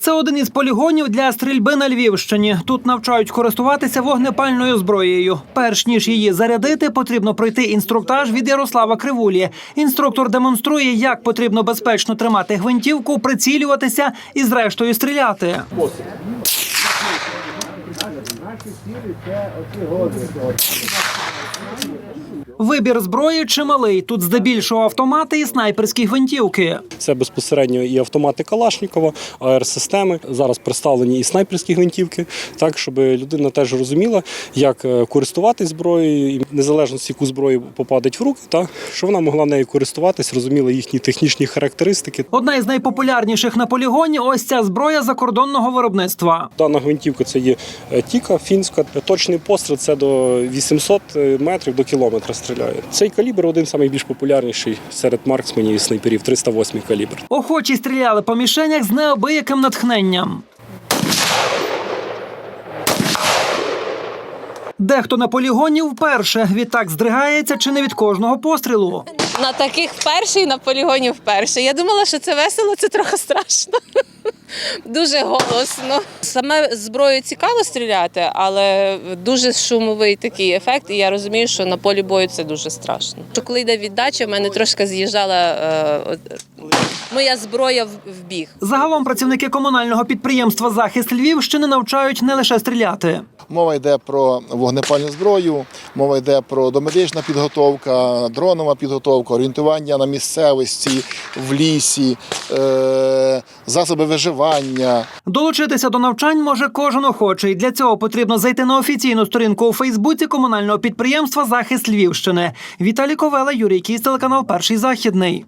Це один із полігонів для стрільби на Львівщині. Тут навчають користуватися вогнепальною зброєю. Перш ніж її зарядити, потрібно пройти інструктаж від Ярослава Кривулі. Інструктор демонструє, як потрібно безпечно тримати гвинтівку, прицілюватися і, зрештою, стріляти. Вибір зброї чималий. Тут здебільшого автомати і снайперські гвинтівки. Це безпосередньо і автомати Калашнікова, АР-системи. Зараз представлені і снайперські гвинтівки, так щоб людина теж розуміла, як е, користуватись зброєю, і незалежно яку зброю попадить в руки, так щоб вона могла нею користуватись, розуміла їхні технічні характеристики. Одна із найпопулярніших на полігоні ось ця зброя закордонного виробництва. Дана гвинтівка це є е, тіка фінська. Точний постріл це до 800 метрів до кілометра стріляє. Цей калібр один з найбільш популярніший серед марксменів і снайперів 308 калібр. Охочі стріляли по мішенях з неабияким натхненням. Дехто на полігоні вперше відтак здригається чи не від кожного пострілу. На таких вперше і на полігоні вперше. Я думала, що це весело, це трохи страшно. Дуже голосно. Саме зброю цікаво стріляти, але дуже шумовий такий ефект, і я розумію, що на полі бою це дуже страшно. Що коли йде віддача, в мене трошки з'їжджала е, моя зброя в, біг. Загалом працівники комунального підприємства Захист Львівщини навчають не лише стріляти. Мова йде про вогнепальну зброю, мова йде про домедична підготовка, дронова підготовка, орієнтування на місцевості, в лісі, е- засоби виживання. Долучитися до навчань може кожен охочий. Для цього потрібно зайти на офіційну сторінку у Фейсбуці комунального підприємства Захист Львівщини. Віталій Ковела, Юрій Кіс, телеканал Перший західний.